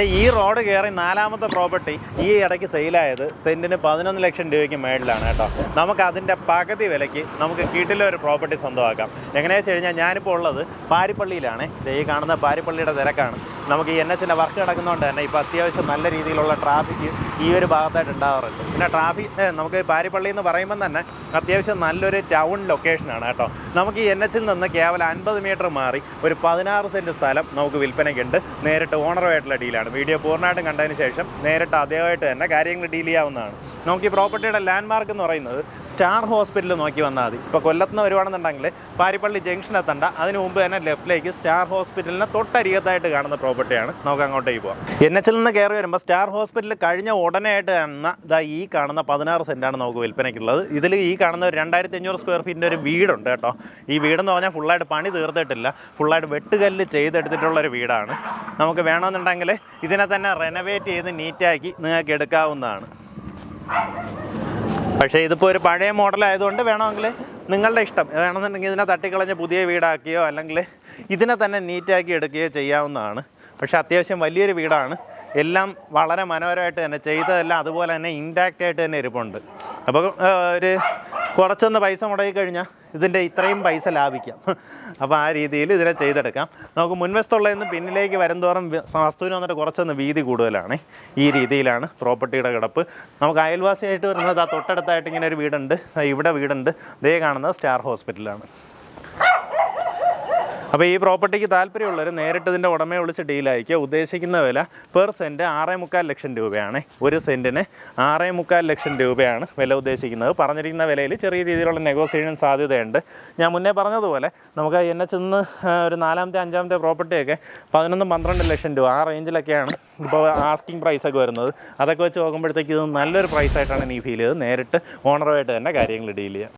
ഈ റോഡ് കയറി നാലാമത്തെ പ്രോപ്പർട്ടി ഈ ഇടയ്ക്ക് സെയിലായത് സെന്റിന് പതിനൊന്ന് ലക്ഷം രൂപയ്ക്ക് മേളിലാണ് കേട്ടോ. നമുക്ക് അതിന്റെ പകുതി വിലയ്ക്ക് നമുക്ക് കീട്ടിലെ ഒരു പ്രോപ്പർട്ടി സ്വന്തമാക്കാം. എങ്ങനെയാണെന്ന് വെച്ച് കഴിഞ്ഞാൽ ഞാനിപ്പോൾ ഉള്ളത് പാരിപ്പള്ളിയിലാണ്. ഈ കാണുന്ന പാരിപ്പള്ളിയുടെ തിരക്കാണ്. നമുക്ക് ഈ എൻ എച്ചിന്റെ വർക്ക് നടക്കുന്നതുകൊണ്ട് തന്നെ ഇപ്പോൾ അത്യാവശ്യം നല്ല രീതിയിലുള്ള ട്രാഫിക് ഈ ഒരു ഭാഗത്തായിട്ട് ഉണ്ടാവാറുണ്ട്. പിന്നെ ട്രാഫിക് നമുക്ക് പാരിപ്പള്ളി എന്ന് പറയുമ്പോൾ തന്നെ അത്യാവശ്യം നല്ലൊരു ടൗൺ ലൊക്കേഷനാണ് കേട്ടോ. നമുക്ക് ഈ എൻ എച്ചിൽ നിന്ന് കേവലം അൻപത് മീറ്റർ മാറി ഒരു പതിനാറ് സെന്റ് സ്ഥലം നമുക്ക് വിൽപ്പനയ്ക്കുണ്ട്. നേരിട്ട് ഓണറുമായിട്ടുള്ള ഡീലാണ് വീഡിയോ പൂർണമായിട്ടും കണ്ടതിന് ശേഷം നേരിട്ട് അദ്ദേഹമായിട്ട് തന്നെ കാര്യങ്ങൾ ഡീൽ ചെയ്യാവുന്നതാണ്. നമുക്ക് ഈ പ്രോപ്പർട്ടിയുടെ ലാൻഡ് മാർക്ക് എന്ന് പറയുന്നത് സ്റ്റാർ ഹോസ്പിറ്റൽ നോക്കി വന്നാൽ മതി. ഇപ്പോൾ കൊല്ലത്ത് നിന്ന് വരുവാണെന്നുണ്ടെങ്കിൽ പാരിപ്പള്ളി ജംഗ്ഷൻ എത്തണ്ട. അതിന് മുമ്പ് തന്നെ ലെഫ്റ്റിലേക്ക് സ്റ്റാർ ഹോസ്പിറ്റലിനെ തൊട്ടരികത്തായിട്ട് കാണുന്ന പ്രോപ്പർട്ടിയാണ് നമുക്ക് അങ്ങോട്ടേക്ക് പോവാം. എൻ എച്ചിൽ നിന്ന് കയറി വരുമ്പോൾ സ്റ്റാർ ഹോസ്പിറ്റൽ കഴിഞ്ഞ ഉടനെ ആയിട്ട് എന്ന ഇതാ ഈ കാണുന്ന പതിനാറ് സെന്റാണ് നമുക്ക് വിൽപ്പനയ്ക്കുള്ളത്. ഇതിൽ ഈ കാണുന്ന ഒരു രണ്ടായിരത്തി അഞ്ഞൂറ് സ്ക്വയർ ഫീറ്റിന്റെ ഒരു വീടുണ്ട് കേട്ടോ. ഈ വീടെന്ന് പറഞ്ഞാൽ ഫുള്ളായിട്ട് പണി തീർത്തിട്ടില്ല. ഫുള്ളായിട്ട് വെട്ടുകല്ല് ചെയ്തെടുത്തിട്ടുള്ളൊരു വീടാണ്. നമുക്ക് വേണമെന്നുണ്ടെങ്കിൽ ഇതിനെ തന്നെ റെനോവേറ്റ് ചെയ്ത് നീറ്റാക്കി നിങ്ങൾക്ക് എടുക്കാവുന്നതാണ്. പക്ഷേ ഇതിപ്പോൾ ഒരു പഴയ മോഡൽ ആയതുകൊണ്ട് വേണമെങ്കിൽ നിങ്ങളുടെ ഇഷ്ടം. വേണമെന്നുണ്ടെങ്കിൽ ഇതിനെ തട്ടിക്കളഞ്ഞ് പുതിയ വീടാക്കിയോ അല്ലെങ്കിൽ ഇതിനെ തന്നെ നീറ്റാക്കി എടുക്കുകയോ ചെയ്യാവുന്നതാണ്. പക്ഷേ അത്യാവശ്യം വലിയൊരു വീടാണ്. എല്ലാം വളരെ മനോഹരമായിട്ട് തന്നെ ചെയ്തതെല്ലാം അതുപോലെ തന്നെ ഇൻടാക്റ്റ് ആയിട്ട് തന്നെ ഇരിപ്പുണ്ട്. അപ്പോൾ ഒരു കുറച്ചൊന്ന് പൈസ മുടക്കി കഴിഞ്ഞാൽ ഇതിന്റെ ഇത്രയും പൈസ ലാഭിക്കാം. അപ്പോൾ ആ രീതിയിൽ ഇതിനെ ചെയ്തെടുക്കാം. നമുക്ക് മുൻവശത്തുള്ളതിൽ പിന്നിലേക്ക് വരുംതോറും വസ്തുവിന് വന്നിട്ട് കുറച്ചൊന്ന് വീതി കൂടുതലാണ് ഈ രീതിയിലാണ് പ്രോപ്പർട്ടിയുടെ കിടപ്പ്. നമുക്ക് അയൽവാസിയായിട്ട് വരുന്നത് ആ തൊട്ടടുത്തായിട്ട് ഇങ്ങനെ ഒരു വീടുണ്ട്. ഇവിടെ വീടുണ്ട്. ദേ കാണുന്നത് സ്റ്റാർ ഹോസ്പിറ്റലാണ്. അപ്പോൾ ഈ പ്രോപ്പർട്ടിക്ക് താല്പര്യമുള്ളവർ നേരിട്ട് ഇതിന്റെ ഉടമയെ വിളിച്ച് ഡീലായിരിക്കുക ഉദ്ദേശിക്കുന്ന വില പെർ സെന്റ് ആറേ മുക്കാൽ ലക്ഷം രൂപയാണ്. ഒരു സെന്റിന് ആറേ മുക്കാൽ ലക്ഷം രൂപയാണ് വില ഉദ്ദേശിക്കുന്നത്. പറഞ്ഞിരിക്കുന്ന വിലയിൽ ചെറിയ രീതിയിലുള്ള നെഗോസിയേഷൻ സാധ്യതയുണ്ട്. ഞാൻ മുന്നേ പറഞ്ഞതുപോലെ നമുക്ക് എൻ എച്ച് നിന്ന് ഒരു നാലാമത്തെ അഞ്ചാമത്തെ പ്രോപ്പർട്ടിയൊക്കെ പതിനൊന്നും പന്ത്രണ്ട് ലക്ഷം രൂപ ആ റേഞ്ചിലൊക്കെയാണ് ഇപ്പോൾ ആസ്കിങ് പ്രൈസൊക്കെ വരുന്നത്. അതൊക്കെ വെച്ച് നോക്കുമ്പോഴത്തേക്ക് ഇത് നല്ലൊരു പ്രൈസായിട്ടാണ് എനിക്ക് ഫീൽ ചെയ്തത്. നേരിട്ട് ഓണറുമായിട്ട് തന്നെ കാര്യങ്ങൾ ഡീൽ ചെയ്യാം.